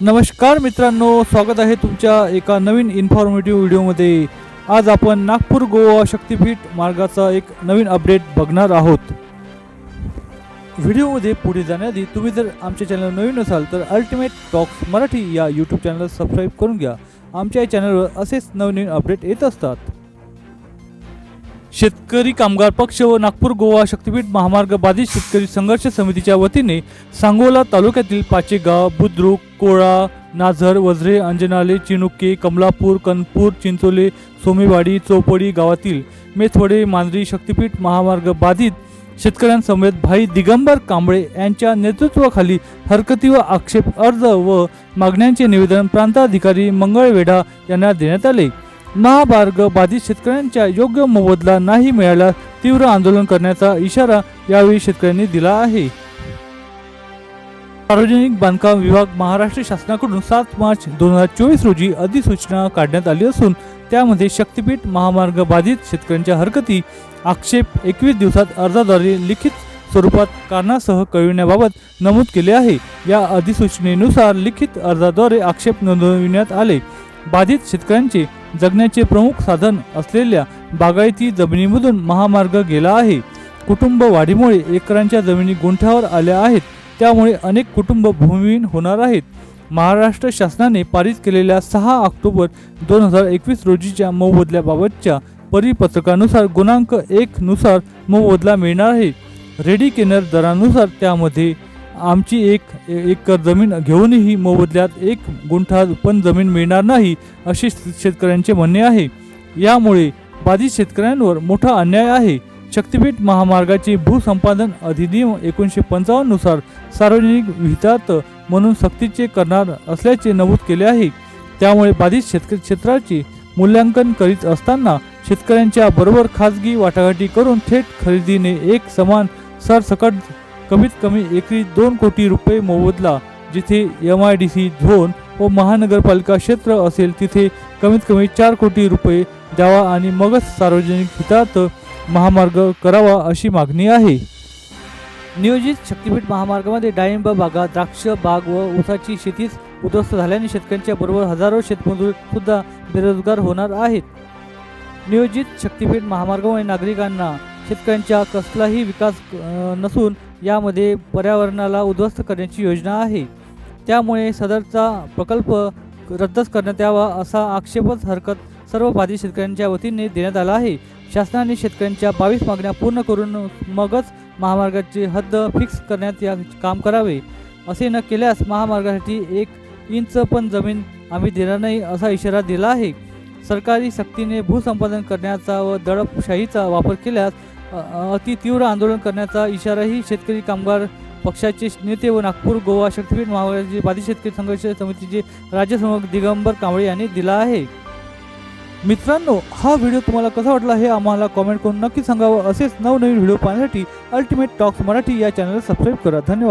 नमस्कार मित्रांनो स्वागत आहे तुमच्या एका नवीन इन्फॉर्मेटिव्ह व्हिडिओमध्ये. आज आपण नागपूर गोवा शक्तीपीठ मार्गाचा एक नवीन अपडेट बघणार आहोत. व्हिडिओमध्ये पुढे जाण्याआधी तुम्ही जर आमच्या चॅनल नवीन असाल तर अल्टिमेट टॉक्स मराठी या यूट्यूब चॅनल सबस्क्राईब करून घ्या. आमच्या या चॅनलवर असेच नवनवीन अपडेट येत असतात. शेतकरी कामगार पक्ष व नागपूर गोवा शक्तीपीठ महामार्ग बाधित शेतकरी संघर्ष समितीच्या वतीने सांगोला तालुक्यातील पाचेगाव बुद्रुक कोळा नाझर वज्रे अंजनाले चिनुके कमलापूर कनपूर चिंचोले सोमेवाडी चौपडी गावातील मेथवडे मांजरी शक्तीपीठ महामार्ग बाधित शेतकऱ्यांसमवेत भाई दिगंबर कांबळे यांच्या नेतृत्वाखाली हरकती व आक्षेप अर्ज व मागण्यांचे निवेदन प्रांताधिकारी मंगळवेढा यांना देण्यात आले. महामार्ग बाधित शेतकऱ्यांच्या योग्य मोबदला नाही मिळाल्यास तीव्र आंदोलन करण्याचा इशारा यावेळी शेतकऱ्यांनी दिला आहे. सार्वजनिक बांधकाम विभाग महाराष्ट्र शासनाकडून सात मार्च दोन हजार चोवीस रोजी अधिसूचना काढण्यात आली असून त्यामध्ये शक्तीपीठ महामार्ग बाधित शेतकऱ्यांच्या हरकती आक्षेप एकवीस दिवसात अर्जाद्वारे लिखित स्वरूपात कारणासह कळविण्याबाबत नमूद केले आहे. या अधिसूचनेनुसार लिखित अर्जाद्वारे आक्षेप नोंदविण्यात आले. बाधित शेतकऱ्यांचे जगण्याचे प्रमुख साधन असलेल्या बागायती जमिनीमधून महामार्ग गेला आहे. कुटुंब वाढीमुळे एकरांच्या जमिनी गुंठ्यावर आल्या आहेत. त्यामुळे अनेक कुटुंब भूमिहीन होणार आहेत. महाराष्ट्र शासनाने पारित केलेल्या सहा ऑक्टोबर दोन हजार एकवीस रोजीच्या मोबदल्याबाबतच्या परिपत्रकानुसार गुणांक एक नुसार मोबदला मिळणार आहे. रेडी केनर दरानुसार त्यामध्ये आमची एक एकर जमीन घेऊनही मोबदल्यात एक गुंठा पण जमीन मिळणार नाही असे शेतकऱ्यांचे म्हणणे आहे. यामुळे बाधित शेतकऱ्यांवर मोठा अन्याय आहे. शक्तीपीठ महामार्गाचे भूसंपादन अधिनियम एकोणीसशे पंचावन्ननुसार सार्वजनिक हितार्थ म्हणून सक्तीचे करणार असल्याचे नमूद केले आहे. त्यामुळे बाधित शेतकरी क्षेत्राचे मूल्यांकन करीत असताना शेतकऱ्यांच्या बरोबर खाजगी वाटाघाटी करून थेट खरेदीने एक समान सरसकट कमीत कमी एकरी दोन कोटी रुपये मोबदला जिथे M I D C zone व महानगरपालिका क्षेत्र असेल तिथे कमीत कमी चार कोटी रुपये द्यावा आणि मगच सार्वजनिक हितार्थ महामार्ग करावा अशी मागणी आहे. नियोजित शक्तीपीठ महामार्गामध्ये डाळिंब बागा द्राक्ष बाग व ऊसाची शेतीच उद्ध्वस्त झाल्याने शेतकऱ्यांच्या बरोबर हजारो शेतमजूर सुद्धा बेरोजगार होणार आहेत. नियोजित शक्तीपीठ महामार्गामुळे नागरिकांना शेतकऱ्यांच्या कसलाही विकास नसून यामध्ये पर्यावरणाला उद्ध्वस्त करण्याची योजना आहे. त्यामुळे सदरचा प्रकल्प रद्दच करण्यात यावा असा आक्षेपच हरकत सर्व बाधित शेतकऱ्यांच्या वतीने देण्यात आला आहे. शासनाने शेतकऱ्यांच्या बावीस मागण्या पूर्ण करून मगच महामार्गाची हद्द फिक्स करण्यात या काम करावे. असे न केल्यास महामार्गासाठी एक इंच पण जमीन आम्ही देणार नाही असा इशारा दिला आहे. सरकारी सक्तीने भूसंपादन करण्याचा व दडपशाहीचा वापर केल्यास अति तीव्र आंदोलन करण्याचा इशाराही शेतकरी कामगार पक्षाचे नेते व नागपूर गोवा शक्तीपीठ महाराजी बाधित शेतकरी संघर्ष समितीचे राज्यसमक दिगंबर कांबळे यांनी दिला आहे. मित्रांनो हा व्हिडिओ तुम्हाला कसा वाटला हे आम्हाला कॉमेंट करून नक्की सांगावं. असेच नवनवीन व्हिडिओ पाहण्यासाठी अल्टिमेट टॉक्स मराठी या चॅनलला सबस्क्राईब करा. धन्यवाद.